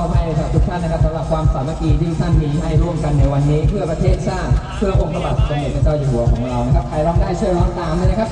อบให้กับทุกท่านนะครับสำหรับความสามัคคีที่ท่านมีให้ร่วมกันในวันนี้ เพื่อประเทศชาติเพื่อองค์พระบาทสมเด็จพระเจ้าอยู่หัวของเรานะครับใครร้องได้ช่วยร้องตามเลยนะครับ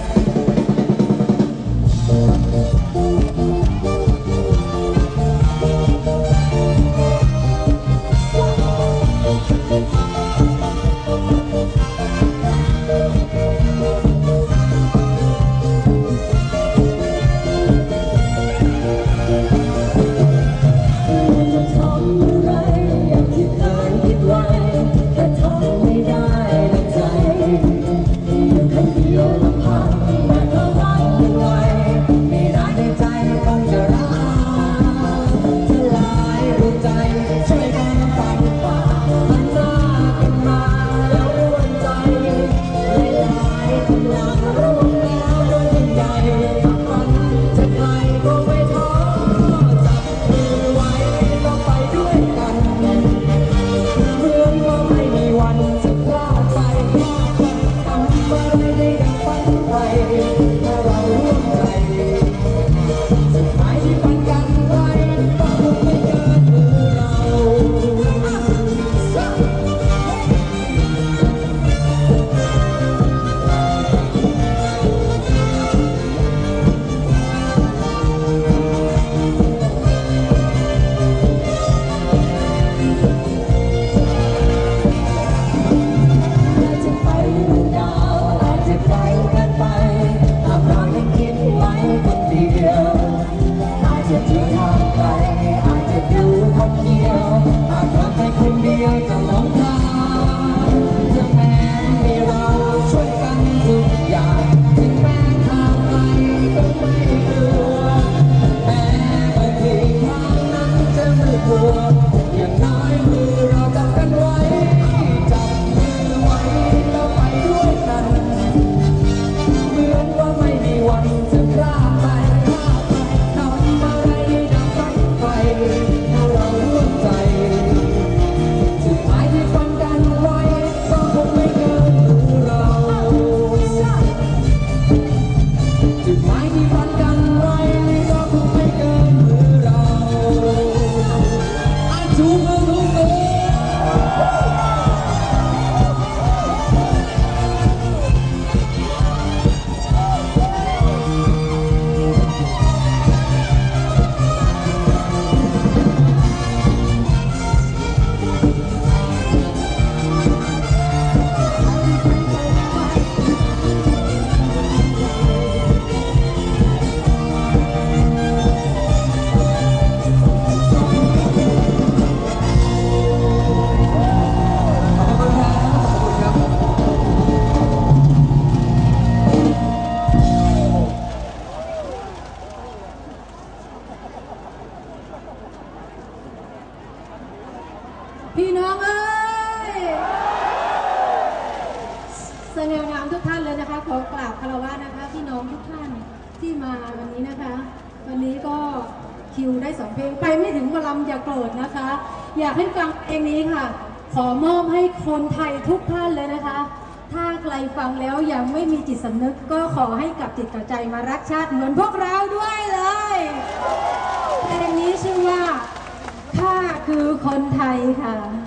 พี่น้องเอ้ยสง่างามทุกท่านเลยนะคะ ขอกราบคารวะนะคะ พี่น้องทุกท่านที่มาวันนี้นะคะ วันนี้ก็คิวได้สองเพลงไปไม่ถึงวลำอย่าโกรธนะคะ อยากให้ฟังเพลงนี้ค่ะ ขอมอบให้คนไทยทุกท่านเลยนะคะ ถ้าใครฟังแล้วยังไม่มีจิตสำนึก ก็ขอให้กลับจิตกับใจมารักชาติเหมือนพวกเราด้วยเลย 阴差了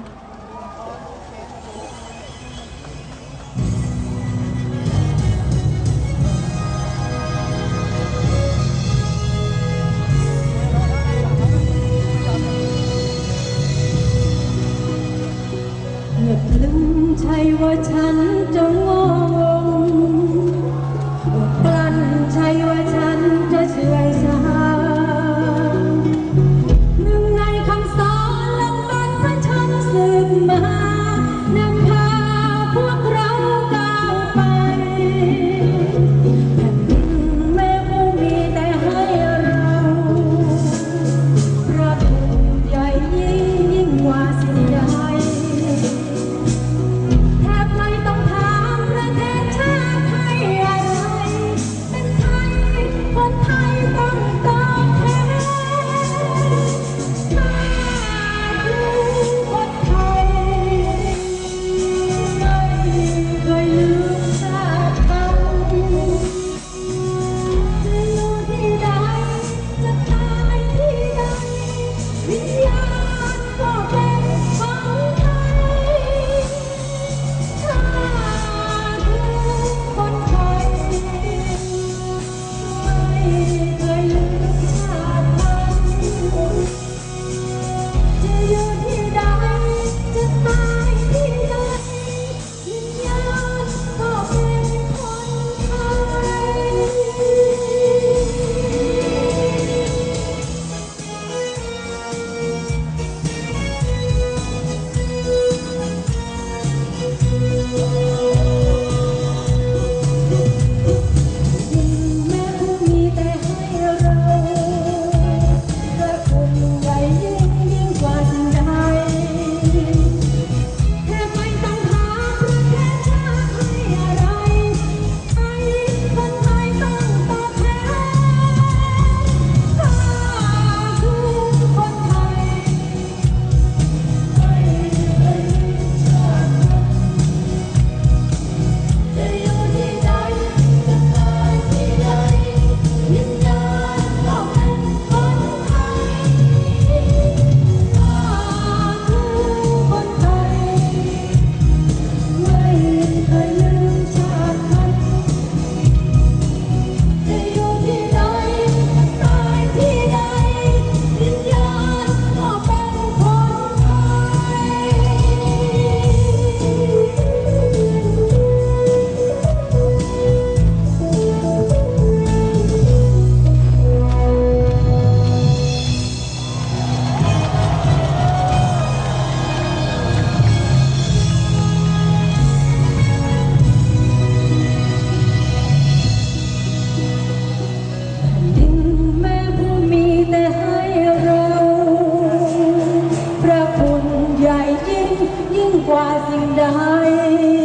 qua sinh đai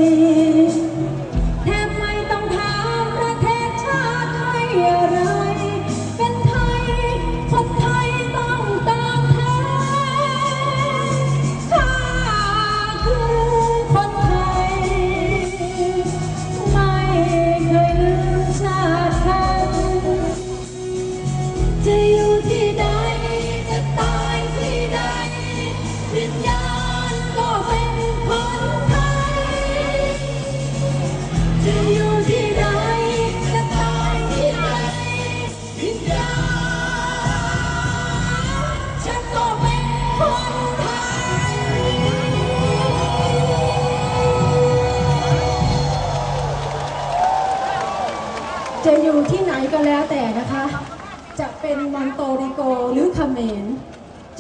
จะเป็นมอนโตริโกหรือเขมร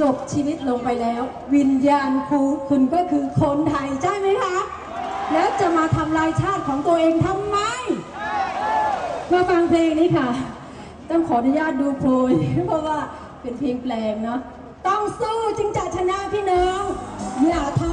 จบชีวิตลงไปแล้ว วิญญาณครูคุณก็คือคนไทยใช่ไหมคะ แล้วจะมาทำลายชาติของตัวเองทำไม มาฟังเพลงนี้ค่ะ ต้องขออนุญาตดูโพยเพราะว่าเป็นเพลงแปลงเนาะต้องสู้จึงจะชนะพี่น้องอย่าท้อ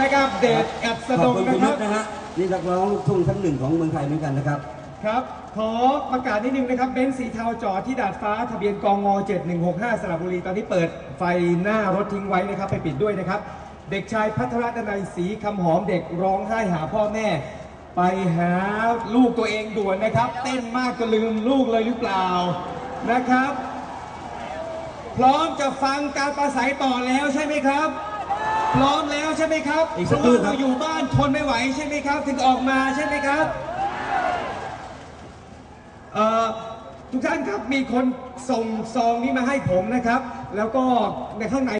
นะครับเดชอัศขดอบงคุณนะคุณคนุรับชนะฮะนี่นักร้องลูกทุ่งทั้งหนึ่งของเมืองไทยเหมือนกันนะครับครับขอประกาศนิดนึงนะครับเบนซ์สีเทาจอดที่ดาดฟ้าทะเบียนกองง7165สระบุรีตอนนี้เปิดไฟหน้ารถทิ้งไว้นะครับไปปิดด้วยนะครับ เด็กชายพัทรดนัยศรีคำหอมเด็กร้องไห้หาพ่อแม่ ไปหาลูกตัวเองด่วนนะครับ เต้นมากจนลืมลูกเลยหรือเปล่านะครับ พร้อมจะฟังการประสัยต่อแล้วใช่ไหมครับ พร้อมแล้วใช่ไหมครับอีกสักครู่เพาะว่าครับเราอยู่บ้านทนไม่ไหวใช่ไหมครับ ถึงออกมาใช่ไหมครับเอเอ่อทุกท่านครับมีคนส่งซองนี้มาให้ผมนะครับ แล้วก็ในข้างใน